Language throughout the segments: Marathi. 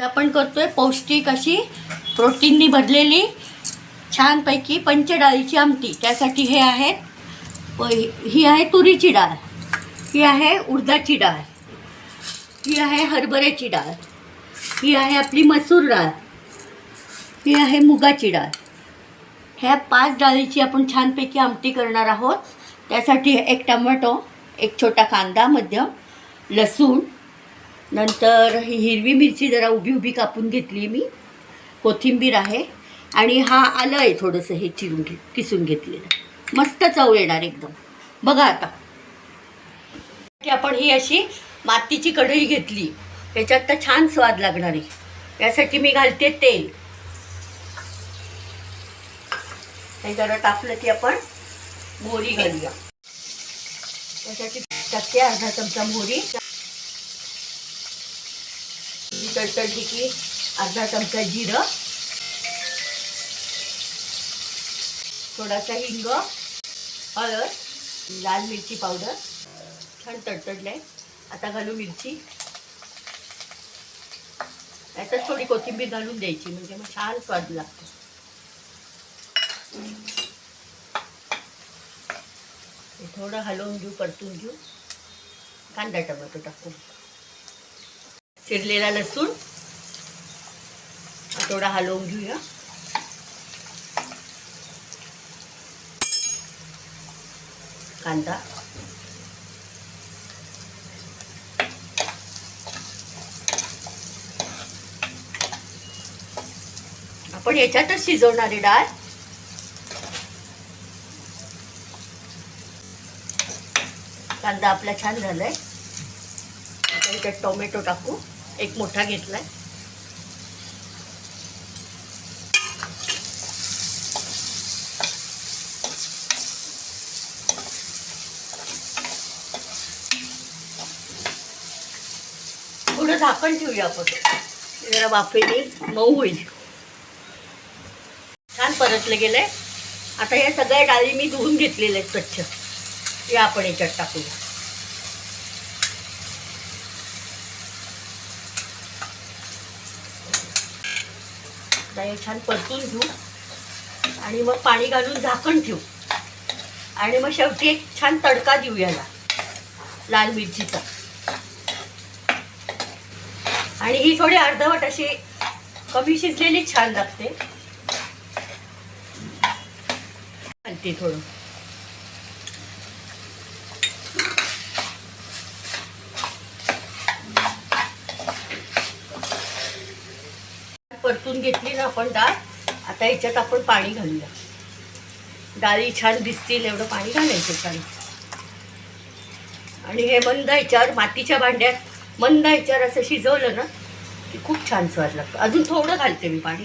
तर आपण करतोय पौष्टिक अशी प्रोटीननी भरलेली छानपैकी पंचडाळीची आमटी. त्यासाठी हे आहेत प- ही आहे तुरीची डाळ ही आहे उडदाची डाळ ही आहे हरभऱ्याची डाळ ही आहे आपली मसूर डाळ ही आहे मुगाची डाळ. ह्या पाच डाळीची आपण छानपैकी आमटी करणार आहोत. त्यासाठी एक टमॅटो एक छोटा कांदा मध्यम लसूण नंतर ही हिरवी मिरची जरा उभी उभी कापून घेतली मी. कोथिंबीर आहे आणि हा आलं आहे थोडंसं हे चिरून घे किसून घेतलेलं. मस्त चव येणार एकदम. बघा आता. की आपण ही अशी मातीची कढई घेतली. त्याच्यात तर छान स्वाद लागणार आहे. यासाठी मी घालते तेल. हे जरा टाकलं की आपण मोहरी घालूया. त्यासाठी टाकते अर्धा चमचा मोहरी. ही तडतडली की अर्धा चमचा जिरं. थोडासा हिंग हळद लाल मिरची पावडर. छान तडतडलंय. आता घालू मिरची. त्यातच थोडी कोथिंबीर घालून द्यायची म्हणजे मग छान स्वाद लागतो. थोडं हलवून घेऊ परतून घेऊ. कांदा टमाटो टाकून. चिरलेला लसूण. थोडा हलवून घेऊया. कांदा. आपण याच्यातच शिजवणारी डाळ. कांदा आपला छान झालाय. आता याच्यात टोमॅटो टाकू. एक मोठा घेतलाय. थोडं झाकण ठेवूया आपण. जरा वाफेने मऊ होईल. छान परतलं गेलंय. आता या सगळ्या डाळी मी धुवून घेतलेल्या आहेत स्वच्छ. या आपण याच्यात टाकूया. आता हे छान परतून घेऊ. आणि मग पाणी घालून झाकण ठेवू. आणि मग शेवटी एक छान तडका देऊ याला लाल मिरचीचा. आणि ही थोडी अर्धवट अशी कमी शिजलेली छान लागते. घालते थोडं. परतून घेतली ना आपण डाळ आता याच्यात आपण पाणी घालूया. डाळी छान दिसतील एवढं पाणी घालायचं छान. आणि हे मंद ह्याच्यावर मातीच्या भांड्यात मंद ह्याच्यावर असं शिजवलं ना की खूप छान स्वाद लागतो. अजून थोडं घालते मी पाणी.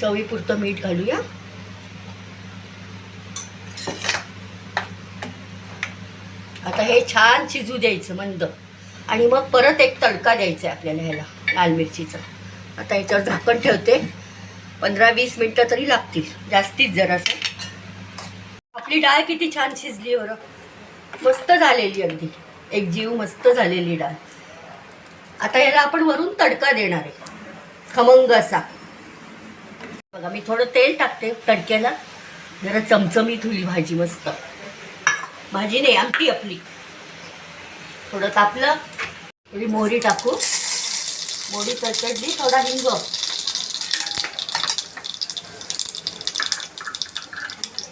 चवीपुरतं मीठ घालूया. आता हे छान शिजू द्यायचं मंद. आणि मग परत एक तडका द्यायचा आहे आपल्याला ह्याला लाल मिरचीचा. आता याच्यावर झाकण ठेवते. पंधरा वीस मिनटं तरी लागतील. जास्तीच जरासं आपली डाळ किती छान शिजली बरं. मस्त झालेली अगदी. एक जीव मस्त झालेली डाळ. आता याला आपण वरून तडका देणार आहे. खमंग असा. बघा मी थोडं तेल टाकते तडक्याला. जरा चमचमीत होईल भाजी मस्त. भाजी नाही आमटी आपली. थोडं तापलं. थोडी मोहरी टाकू. मोडी तडतडली थोडा हिंग.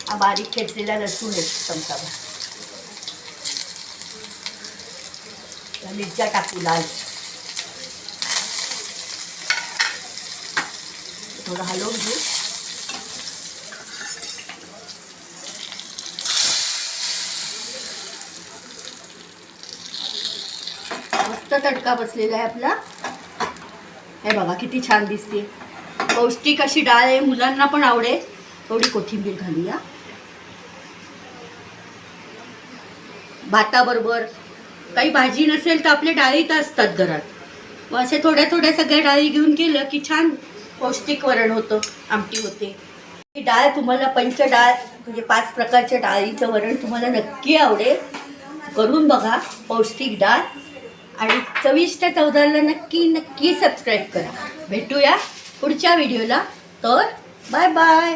हा बारीक खेचलेला लसूण आहे चमचाभर मिरच्या टाकू लाल. थोडं हलवून घेऊ. मस्त तडका बसलेला आहे आपला. हे बघा किती छान दिसते. पौष्टिक अशी डाळ आहे मुलांना पण आवडेल. थोडी कोथिंबीर घालूया. भाताबरोबर काही भाजी नसेल तर आपले डाळी तर असतात घरात. मग असे थोड्या थोड्या सगळ्या डाळी घेऊन केलं की छान पौष्टिक वरण होतं आमटी होते. ही डाळ तुम्हाला पंच डाळ म्हणजे पाच प्रकारच्या डाळीचं वरण तुम्हाला नक्की आवडेल. करून बघा पौष्टिक डाळ. आणि चविष्ट चौदाला नक्की नक्की सबस्क्राईब करा. भेटूया पुढच्या व्हिडिओला तर बाय बाय